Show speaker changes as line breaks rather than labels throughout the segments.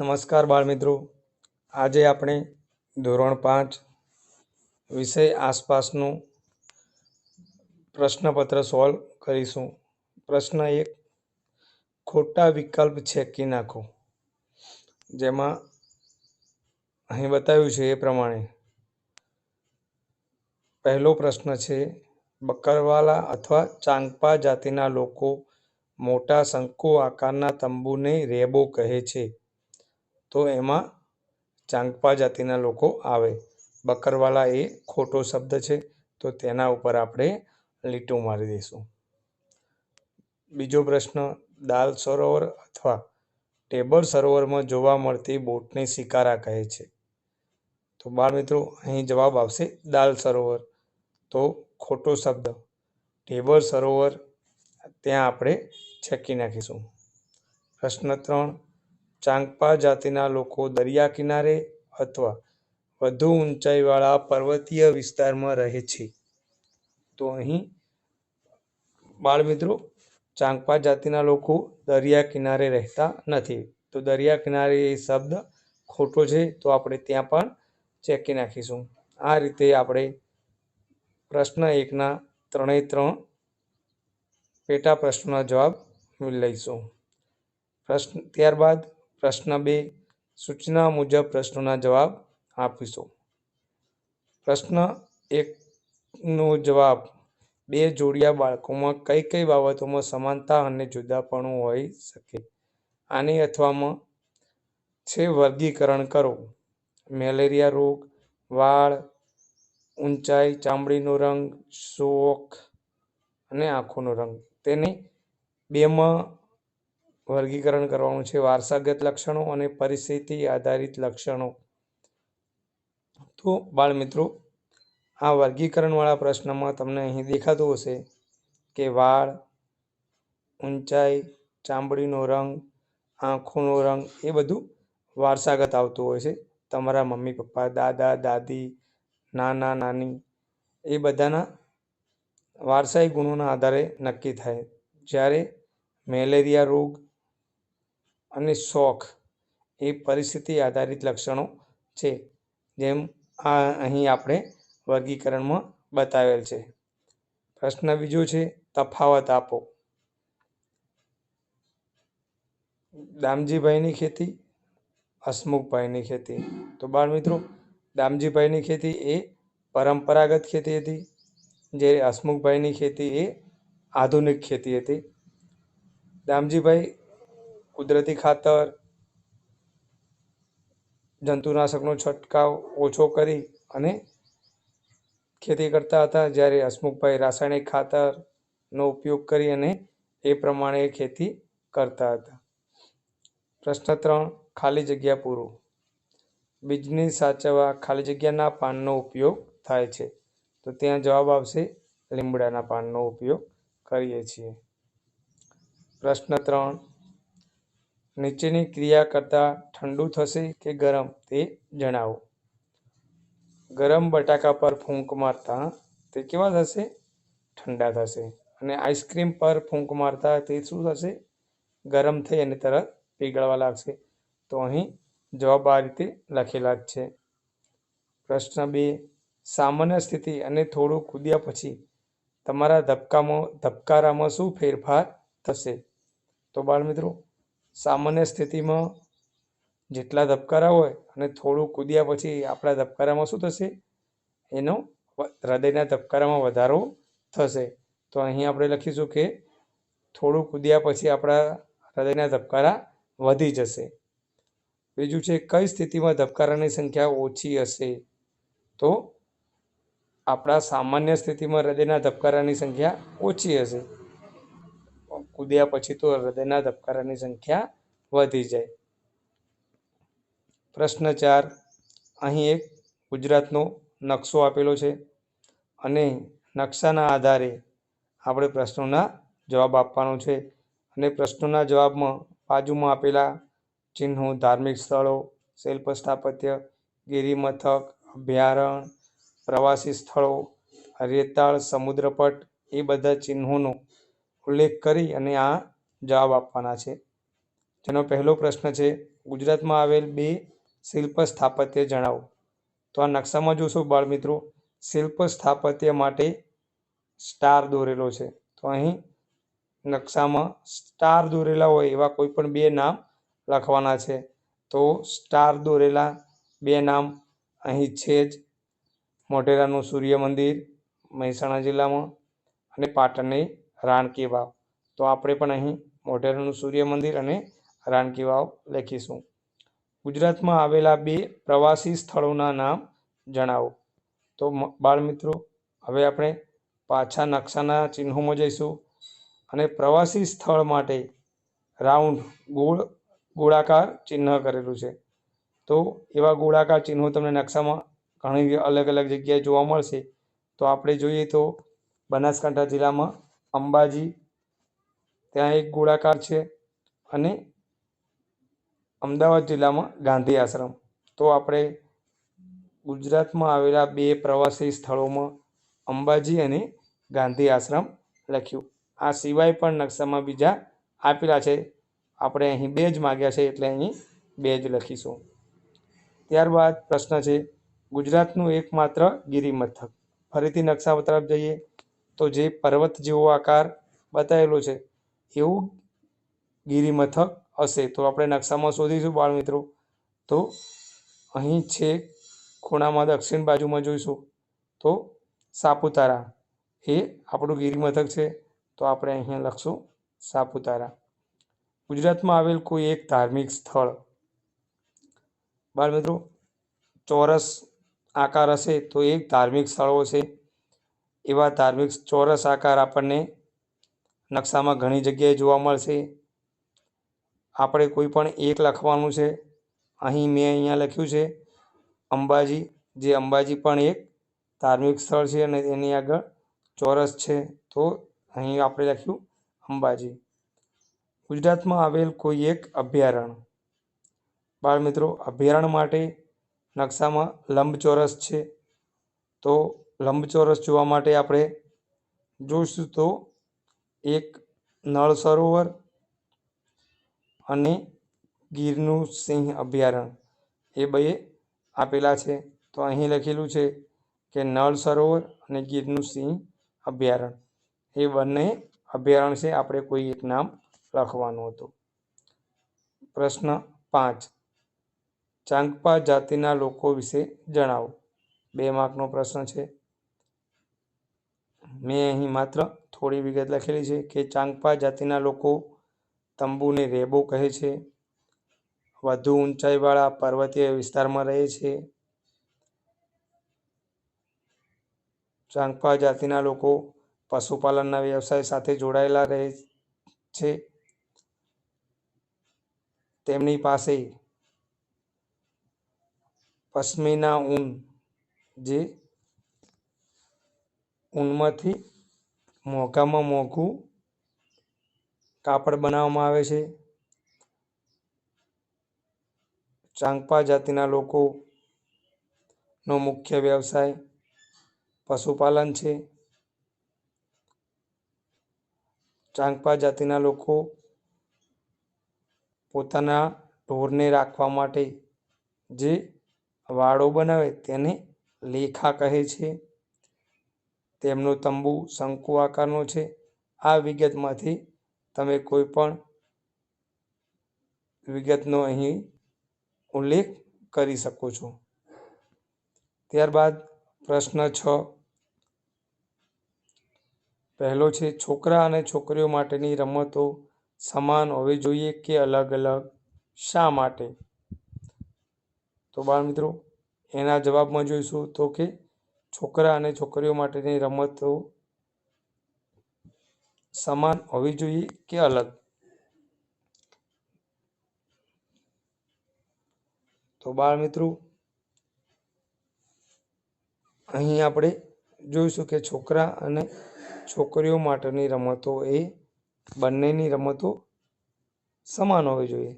નમસ્કાર બાળમિત્રો. આજે આપણે ધોરણ પાંચ વિષય આસપાસનું પ્રશ્નપત્ર સોલ્વ કરીશું. પ્રશ્ન એક, ખોટા વિકલ્પ છેકી નાખો. જેમાં અહીં બતાવ્યું છે એ પ્રમાણે. પહેલો પ્રશ્ન છે, બકરવાલા અથવા ચાંગપા જાતિના લોકો મોટા શંકુ આકારના તંબુને રેબો કહે છે. તો એમાં ચાંગપા જાતિના લોકો આવે. બકરવાલા એ ખોટો શબ્દ છે, તો તેના ઉપર આપણે લીટું મારી દઈશું. બીજો પ્રશ્ન, દાલ સરોવર અથવા ટેબર સરોવરમાં જોવા મળતી બોટને શિકારા કહે છે. તો બાળ મિત્રો, અહીં જવાબ આવશે દાલ સરોવર. તો ખોટો શબ્દ ટેબર સરોવર, ત્યાં આપણે છેકી નાખીશું. પ્રશ્ન ત્રણ ચાંગપા જાતિના લોકો દરિયા કિનારે અથવા વધુ ઊંચાઈવાળા પર્વતીય વિસ્તારમાં રહે છે. તો અહીં બાળમિત્રો ચાંગપા જાતિના લોકો દરિયા કિનારે રહેતા નથી. તો દરિયા કિનારે એ શબ્દ ખોટો છે તો આપણે ત્યાં પણ ચેકી નાખીશું. આ રીતે આપણે પ્રશ્ન એકના ત્રણે ત્રણ પેટા પ્રશ્નોના જવાબ લઈશું. પ્રશ્ન ત્યારબાદ પ્રશ્ન બે, સૂચના મુજબ પ્રશ્નોના જવાબ આપીશું. પ્રશ્ન એકનો જવાબ, બે જોડિયા બાળકોમાં કઈ કઈ બાબતોમાં સમાનતા અને જુદાપણું હોઈ શકે? આની અથવામાં છે વર્ગીકરણ કરો. મેલેરિયા રોગ, વાળ, ઊંચાઈ, ચામડીનો રંગ, શોખ અને આંખોનો રંગ. તેને બેમાં વર્ગીકરણ કરવાનું છે. વારસાગત લક્ષણો અને પરિસ્થિતિ આધારિત લક્ષણો. તો બાળમિત્રો, આ વર્ગીકરણવાળા પ્રશ્નમાં તમને અહીં દેખાતું હશે કે વાળ, ઊંચાઈ, ચામડીનો રંગ, આંખોનો રંગ એ બધું વારસાગત આવતું હોય છે. તમારા મમ્મી, પપ્પા, દાદા, દાદી, નાના, નાની એ બધાના વારસાઈ ગુણોના આધારે નક્કી થાય. જ્યારે મેલેરિયા રોગ અને શોખ એ પરિસ્થિતિ આધારિત લક્ષણો છે, જેમ આ અહીં આપણે વર્ગીકરણમાં બતાવેલ છે. પ્રશ્ન બીજો છે, તફાવત આપો. દામજીભાઈની ખેતી, હસમુખભાઈની ખેતી. તો બાળ મિત્રો દામજીભાઈની ખેતી એ પરંપરાગત ખેતી હતી જ્યારે હસમુખભાઈની ખેતી એ આધુનિક ખેતી હતી. દામજીભાઈ કુદરતી ખાતર, જંતુનાશકનો છંટકાવ ઓછો કરી અને ખેતી કરતા હતા જ્યારે હસમુખભાઈ રાસાયણિક ખાતરનો ઉપયોગ કરી અને એ પ્રમાણે ખેતી કરતા હતા. પ્રશ્ન ત્રણ, ખાલી જગ્યા પૂરું. બીજને સાચવવા ખાલી જગ્યાના પાનનો ઉપયોગ થાય છે. તો ત્યાં જવાબ આવશે, લીમડાના પાનનો ઉપયોગ કરીએ છીએ. પ્રશ્ન ત્રણ નીચેની ક્રિયા કરતાં ઠંડુ થશે કે ગરમ તે જણાવો. ગરમ બટાકા પર ફૂંક મારતા તે કેવા થશે? ઠંડા થશે. અને આઈસ્ક્રીમ પર ફૂંક મારતા તે શું થશે? ગરમ થઈ અને તરત પીગળવા લાગશે. તો અહીં જવાબ આ રીતે લખેલા જ છે. પ્રશ્ન બે. સામાન્ય સ્થિતિ અને થોડું કૂદ્યા પછી તમારા ધબકામાં ધબકારામાં શું ફેરફાર થશે? તો બાળમિત્રો સામાન્ય સ્થિતિમાં જેટલા ધબકારા હોય અને થોડું કૂદ્યા પછી આપણા ધબકારામાં શું થશે? એનો હૃદયના ધબકારામાં વધારો થશે. તો અહીં આપણે લખીશું કે થોડું કૂદ્યા પછી આપણા હૃદયના ધબકારા વધી જશે. બીજું છે, કઈ સ્થિતિમાં ધબકારાની સંખ્યા ઓછી હશે? તો આપણા સામાન્ય સ્થિતિમાં હૃદયના ધબકારાની સંખ્યા ઓછી હશે. કૂદ્યા પછી તો હૃદયના ધબકારાની સંખ્યા વધી જાય. પ્રશ્ન ચાર. અહીં એક ગુજરાતનો નકશો આપેલો છે અને નકશાના આધારે આપણે પ્રશ્નોના જવાબ આપવાનો છે અને પ્રશ્નોના જવાબમાં બાજુમાં આપેલા ચિહ્નો, ધાર્મિક સ્થળો શિલ્પ સ્થાપત્ય ગિરિમથક અભયારણ્ય પ્રવાસી સ્થળો, રેતાળ, સમુદ્રપટ એ બધા ચિહ્નોનો ઉલ્લેખ કરી અને આ જવાબ આપવાના છે. જેનો પહેલો પ્રશ્ન છે, ગુજરાતમાં આવેલ બે શિલ્પ સ્થાપત્ય જણાવો. તો આ નકશામાં જોશો બાળમિત્રો, શિલ્પ સ્થાપત્ય માટે સ્ટાર દોરેલો છે. તો અહીં નકશામાં સ્ટાર દોરેલા હોય એવા કોઈ પણ બે નામ લખવાના છે. તો સ્ટાર દોરેલા બે નામ અહીં છે જ. મોઢેરાનું સૂર્ય મંદિર, મહેસાણા જિલ્લામાં અને પાટણની રાણકી વાવ. તો આપણે પણ અહીં મોઢેરાનું સૂર્ય મંદિર અને રાણકી વાવ લખીશું. ગુજરાતમાં આવેલા બે પ્રવાસી સ્થળોના નામ જણાવો. તો બાળ બાળમિત્રો હવે આપણે પાછા નકશાના ચિહ્નોમાં જઈશું અને પ્રવાસી સ્થળ માટે રાઉન્ડ ગોળ, ગોળાકાર ચિહ્ન કરેલું છે. તો એવા ગોળાકાર ચિહ્નો તમને નકશામાં ઘણી અલગ અલગ જગ્યાએ જોવા મળશે. તો આપણે જોઈએ તો બનાસકાંઠા જિલ્લામાં અંબાજી, ત્યાં એક ગોળાકાર છે અને અમદાવાદ જિલ્લામાં ગાંધી આશ્રમ. તો આપણે ગુજરાતમાં આવેલા બે પ્રવાસી સ્થળોમાં અંબાજી અને ગાંધી આશ્રમ લખ્યું. આ સિવાય પણ નકશામાં બીજા આપેલા છે. આપણે અહીં બે જ માગ્યા છે એટલે અહીં બે જ લખીશું. ત્યારબાદ પ્રશ્ન છે, ગુજરાતનું એકમાત્ર ગિરિમથક. ફરીથી નકશા તરફ જઈએ. તો જે પર્વત જેવો આકાર બતાવેલો છે, એવું ગિરિમથક હશે. તો આપણે નકશામાં શોધીશું બાળમિત્રો તો અહીં છે ખૂણામાં દક્ષિણ બાજુમાં જોઈશું. તો સાપુતારા. એ આપણું ગિરિમથક છે. તો આપણે અહીંયા લખશું સાપુતારા. ગુજરાતમાં આવેલ કોઈ એક ધાર્મિક સ્થળ. બાળમિત્રો ચોરસ આકાર હશે તો એક ધાર્મિક સ્થળો છે. એવા ધાર્મિક ચોરસ આકાર આપણને નકશામાં ઘણી જગ્યાએ જોવા મળશે. આપણે કોઈ પણ એક લખવાનું છે. અહીં મેં અહીંયા લખ્યું છે, અંબાજી, જે અંબાજી પણ એક ધાર્મિક સ્થળ છે અને એની આગળ ચોરસ છે. તો અહીં આપણે લખ્યું અંબાજી. ગુજરાતમાં આવેલ કોઈ એક અભયારણ્ય. બાળમિત્રો અભયારણ્ય માટે નકશામાં લંબચોરસ છે. તો લંબચોરસ જોવા માટે આપણે જોઈશું તો એક નળ સરોવર અને ગીરનું સિંહ અભયારણ્ય એ બે આપેલા છે. તો અહીં લખેલું છે કે નળ સરોવર અને ગીરનું સિંહ અભયારણ્ય એ બંને અભયારણ્ય છે. આપણે કોઈ એક નામ લખવાનું હતું. પ્રશ્ન પાંચ. ચાંગપા જાતિના લોકો વિશે જણાવો. બે માર્કનો પ્રશ્ન છે. મેં અહીં માત્ર થોડી વિગત લખેલી છે કે ચાંગપા જાતિના લોકો તંબુને રેબો કહે છે. વધુ ઊંચાઈવાળા પર્વતીય વિસ્તારમાં રહે છે. ચાંગપા જાતિના લોકો પશુપાલનના વ્યવસાય સાથે જોડાયેલા રહે છે. તેમની પાસે પશ્મિના ઊન જે ઊનમાંથી મોંઘામાં મોંઘું કાપડ બનાવવામાં આવે છે. ચાંગપા જાતિના લોકોનો મુખ્ય વ્યવસાય પશુપાલન છે. ચાંગપા જાતિના લોકો પોતાના ઢોરને રાખવા માટે જે વાડો બનાવે તેને લેખા કહે છે. તેમનો તંબુ શંકુ આકારનો છે. આ વિગતમાંથી તમે કોઈ પણ વિગતનો અહીં ઉલ્લેખ કરી શકો છો. ત્યારબાદ પ્રશ્ન છ. પહેલો છે, છોકરા અને છોકરીઓ માટેની રમતો સમાન હોવી જોઈએ કે અલગ અલગ? શા માટે? તો બાળમિત્રો એના જવાબમાં જોઈશું તો કે છોકરા અને છોકરીઓ માટેની રમતો સમાન હોવી જોઈએ કે અલગ? તો બાળમિત્રો અહીં આપણે જોઈશું કે છોકરા અને છોકરીઓ માટેની રમતો એ બંનેની રમતો સમાન હોવી જોઈએ.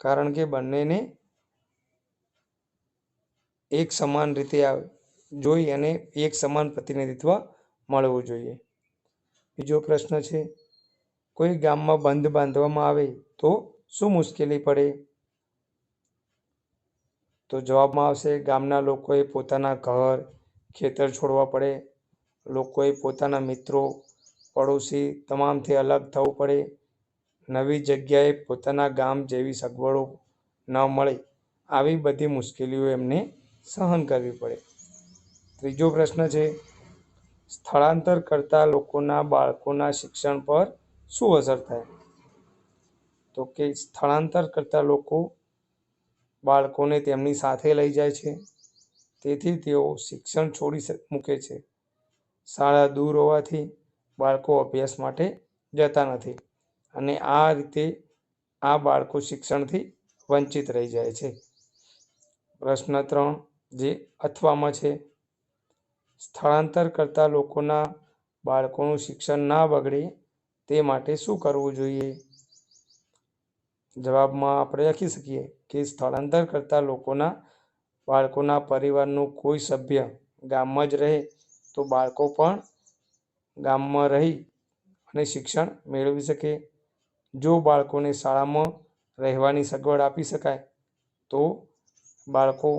કારણ કે બંનેને એક સમાન રીતે જોઈ અને એક સમાન પ્રતિનિધિત્વ મળવું જોઈએ. બીજો પ્રશ્ન છે, કોઈ ગામમાં બંધ બાંધવામાં આવે તો શું મુશ્કેલી પડે? તો જવાબમાં આવશે, ગામના લોકોએ પોતાના ઘર, ખેતર છોડવા પડે. લોકોએ પોતાના મિત્રો, પડોશી તમામથી અલગ થવું પડે. નવી જગ્યાએ પોતાના ગામ જેવી સગવડો ન મળે. આવી બધી મુશ્કેલીઓ એમને સહન કરવી પડે. ત્રીજો પ્રશ્ન છે સ્થળાંતર કરતા લોકોના બાળકોના શિક્ષણ પર શું અસર થાય? તો કે સ્થળાંતર કરતા લોકો બાળકોને તેમની સાથે લઈ જાય છે. તેથી તેઓ શિક્ષણ છોડી મૂકે છે. શાળા દૂર હોવાથી બાળકો અભ્યાસ માટે જતા નથી અને આ રીતે આ બાળકો શિક્ષણથી વંચિત રહી જાય છે. પ્રશ્ન ત્રણ જે અથવામાં છે સ્થળાંતર કરતા લોકોના બાળકોનું શિક્ષણ ના બગડે તે માટે શું કરવું જોઈએ? જવાબમાં આપણે લખી શકીએ કે સ્થળાંતર કરતા લોકોના બાળકોના પરિવારનું કોઈ સભ્ય ગામમાં જ રહે તો બાળકો પણ ગામમાં રહી અને શિક્ષણ મેળવી શકે. જો બાળકોને શાળામાં રહેવાની સગવડ આપી શકાય તો બાળકો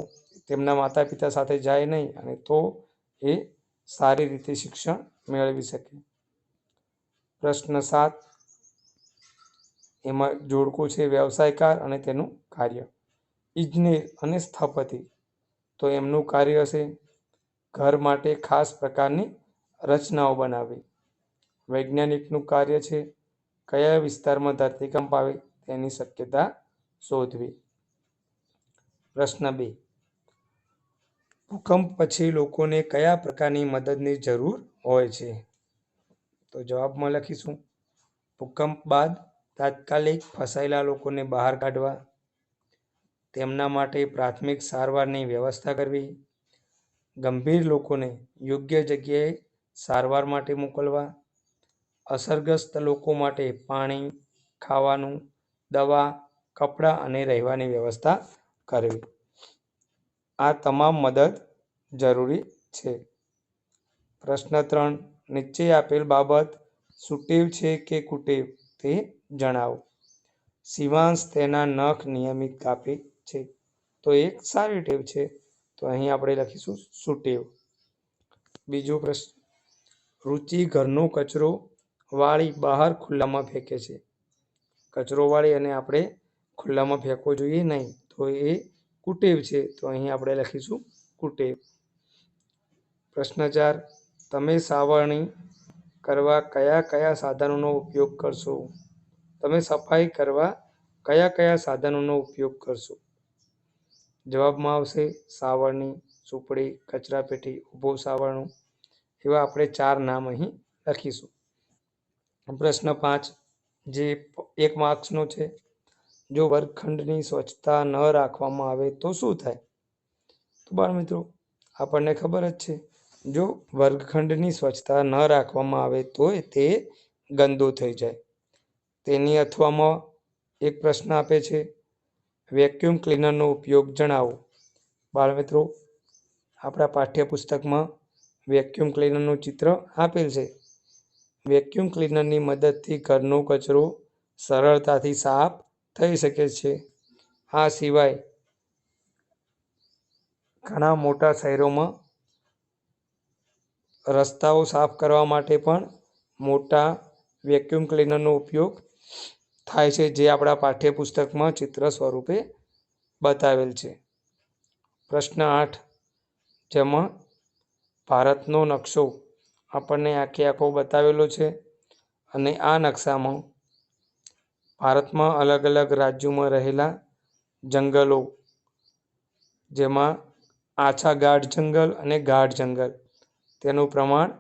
તેમના માતા પિતા સાથે જાય નહીં અને તો એ સારી રીતે શિક્ષણ મેળવી શકે. પ્રશ્ન સાત. એમાં જોડકું છે વ્યવસાયકાર અને તેનું કાર્ય. ઇજનેર અને સ્થપતિ તો એમનું કાર્ય હશે ઘર માટે ખાસ પ્રકારની રચનાઓ બનાવવી. વૈજ્ઞાનિકનું કાર્ય છે કયા વિસ્તારમાં ધરતીકંપ આવે તેની શક્યતા શોધવી. પ્રશ્ન બે. ભૂકંપ પછી લોકોને કયા પ્રકારની મદદની જરૂર હોય છે? તો જવાબમાં લખીશું. ભૂકંપ બાદ તાત્કાલિક ફસાયેલા લોકોને બહાર કાઢવા. તેમના માટે પ્રાથમિક સારવારની વ્યવસ્થા કરવી. ગંભીર લોકોને યોગ્ય જગ્યાએ સારવાર માટે મોકલવા. અસરગ્રસ્ત લોકો માટે પાણી, ખાવાનું, દવા, કપડાં અને રહેવાની વ્યવસ્થા કરવી. આ તમામ મદદ જરૂરી છે. પ્રશ્ન ત્રણ નીચે આપેલ બાબત સુટેવ છે કે કુટેવ તે જણાવો. શિવાંશ તેના નખ નિયમિત કાપે છે. તો એક સારી ટેવ છે. તો અહીં આપણે લખીશું સુટેવ. બીજો પ્રશ્ન, રુચિ ઘરનો કચરો વાળી બહાર ખુલ્લામાં ફેંકે છે. કચરો વાળી અને આપણે ખુલ્લામાં ફેંકવો જોઈએ નહીં. તો એ કુટેવ છે, તો અહીં આપણે લખીશું કુટેવ. પ્રશ્ન ચાર તમે સાવરણી કરવા કયા કયા સાધનોનો ઉપયોગ કરશો? તમે સફાઈ કરવા કયા કયા સાધનોનો ઉપયોગ કરશો? જવાબમાં આવશે સાવરણી, સુપડી, કચરાપેટી, ઊભો સાવરણું. એવા આપણે ચાર નામ અહીં લખીશું. પ્રશ્ન પાંચ, જે એક માર્ક્સનો છે જો વર્ગખંડની સ્વચ્છતા ન રાખવામાં આવે તો શું થાય? તો બાળમિત્રો, આપણને ખબર જ છે, જો વર્ગખંડની સ્વચ્છતા ન રાખવામાં આવે તો તે ગંદુ થઈ જાય. તેની અથવામાં એક પ્રશ્ન આપે છે વેક્યુમ ક્લીનરનો ઉપયોગ જણાવો. બાળમિત્રો, આપણા પાઠ્યપુસ્તકમાં વેક્યુમ ક્લીનરનું ચિત્ર આપેલ છે. વેક્યુમ ક્લીનરની મદદથી ઘરનો કચરો સરળતાથી સાફ થઈ શકે છે. આ સિવાય ઘણા મોટા શહેરોમાં રસ્તાઓ સાફ કરવા માટે પણ મોટા વેક્યુમ ક્લીનરનો ઉપયોગ થાય છે, જે આપણા પાઠ્યપુસ્તકમાં ચિત્ર સ્વરૂપે બતાવેલ છે. પ્રશ્ન આઠ. જેમાં ભારતનો નકશો આપણને આખે આખો બતાવેલો છે અને આ નકશામાં ભારતમાં અલગ અલગ રાજ્યોમાં રહેલા જંગલો, જેમાં આછા ગાઢ જંગલ અને ગાઢ જંગલ. તેનું પ્રમાણ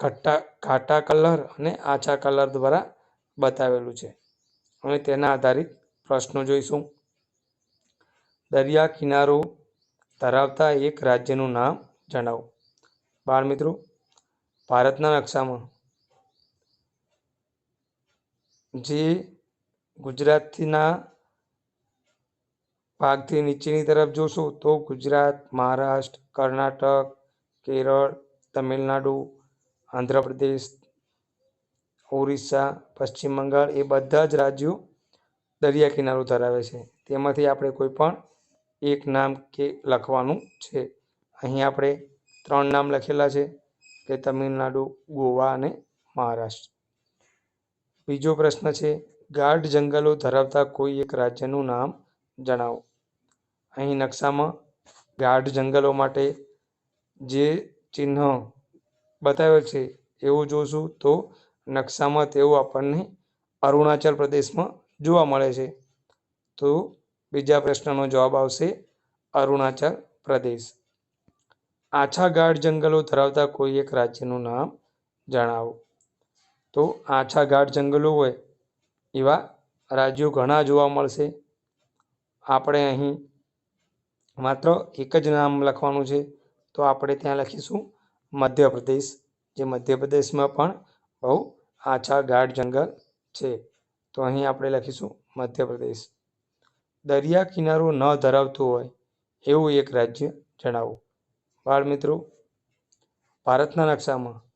ઘટ્ટા, ઘાટા કલર અને આછા કલર દ્વારા બતાવેલું છે. અને તેના આધારિત પ્રશ્નો જોઈશું. દરિયા કિનારો ધરાવતા એક રાજ્યનું નામ જણાવો. બાળમિત્રો, ભારતના નકશામાં જે ગુજરાતના ભાગથી નીચેની તરફ જોશો તો ગુજરાત, મહારાષ્ટ્ર, કર્ણાટક, કેરળ, તમિલનાડુ, આંધ્રપ્રદેશ, ઓરિસ્સા, પશ્ચિમ બંગાળ એ બધા જ રાજ્યો દરિયા કિનારો ધરાવે છે. તેમાંથી આપણે કોઈ પણ એક નામ કે લખવાનું છે. અહીં આપણે ત્રણ નામ લખેલા છે કે તમિલનાડુ, ગોવા અને મહારાષ્ટ્ર. બીજો પ્રશ્ન છે, ગાઢ જંગલો ધરાવતા કોઈ એક રાજ્યનું નામ જણાવો. અહીં નકશામાં ગાઢ જંગલો માટે જે ચિહ્ન બતાવેલ છે, એવું જોશું તો નકશામાં તેવું આપણને અરુણાચલ પ્રદેશમાં જોવા મળે છે. તો બીજા પ્રશ્નનો જવાબ આવશે, અરુણાચલ પ્રદેશ. આછા ગાઢ જંગલો ધરાવતા કોઈ એક રાજ્યનું નામ જણાવો. તો આછા ગાઢ જંગલો હોય એવા રાજ્યો ઘણા જોવા મળશે. આપણે અહીં માત્ર એક જ નામ લખવાનું છે, તો આપણે ત્યાં લખીશું મધ્યપ્રદેશ, જે મધ્યપ્રદેશમાં પણ બહુ આછા ગાઢ જંગલ છે. તો અહીં આપણે લખીશું મધ્યપ્રદેશ. દરિયા કિનારો ન ધરાવતું હોય એવું એક રાજ્ય જણાવો. બાળ મિત્રો, ભારતના નકશામાં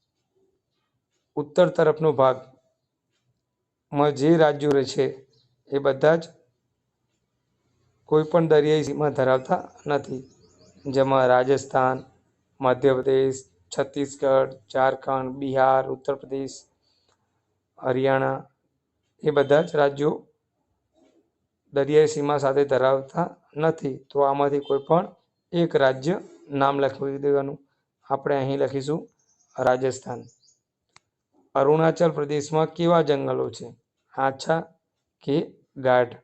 ઉત્તર તરફનો ભાગમાં જે રાજ્યો રહે છે, એ બધા જ કોઈ પણ દરિયાઈ સીમા ધરાવતા નથી. જેમાં રાજસ્થાન, મધ્યપ્રદેશ, છત્તીસગઢ, ઝારખંડ, બિહાર ઉત્તર પ્રદેશ હરિયાણા એ બધા જ રાજ્યો દરિયાઈ સીમા સાથે ધરાવતા નથી. તો આમાંથી કોઈ પણ એક રાજ્ય નામ લખી દેવાનું. આપણે અહીં લખીશું રાજસ્થાન. અરુણાચલ પ્રદેશમાં કેવા જંગલો છે? આછા, કે ગાઢ?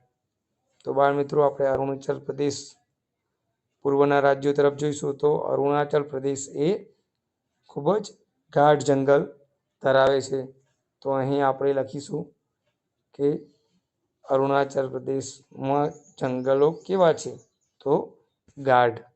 તો બાળ મિત્રો, આપણે અરુણાચલ પ્રદેશ પૂર્વના રાજ્યો તરફ જોઈશું તો અરુણાચલ પ્રદેશ એ ખૂબ જ ગાઢ જંગલ ધરાવે છે. તો અહીં આપણે લખીશું કે અરુણાચલ પ્રદેશમાં જંગલો કેવા છે? તો ગાઢ.